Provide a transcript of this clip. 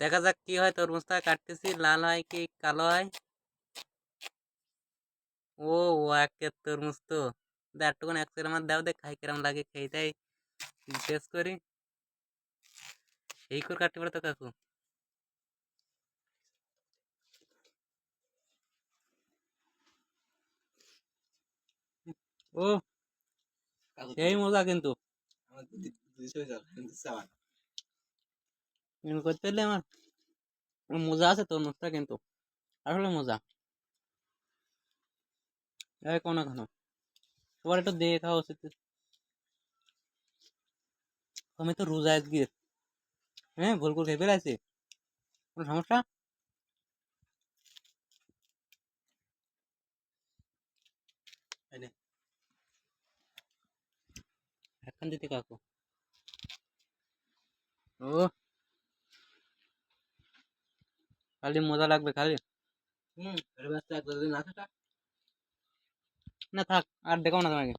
দেখা যাক কি হয় তরমুজটা কাটতেছি লাল হয় কি কালো হয়? ও ও একের তরমুজ তো। একটুকুন এক আমার দাও দেখ খাই কিরম লাগে খেয়েটাই টেস্ট করি। এই করে কাটতে পারে তো কাকু। ও সেই মজা কিন্তু। এরকম করতে হলে আমার মজা আছে তরমুজটা কিন্তু আসলে মজা কোনো খানো সবার একটু দিয়ে খাওয়া উচিত আমি তো রোজা আজকে হ্যাঁ ভুল করে খেয়ে ফেলাইছি কোনো সমস্যা এখন দিতে কাকু ও খালি মজা লাগবে খালি না থাক আর দেখাও না তোমাকে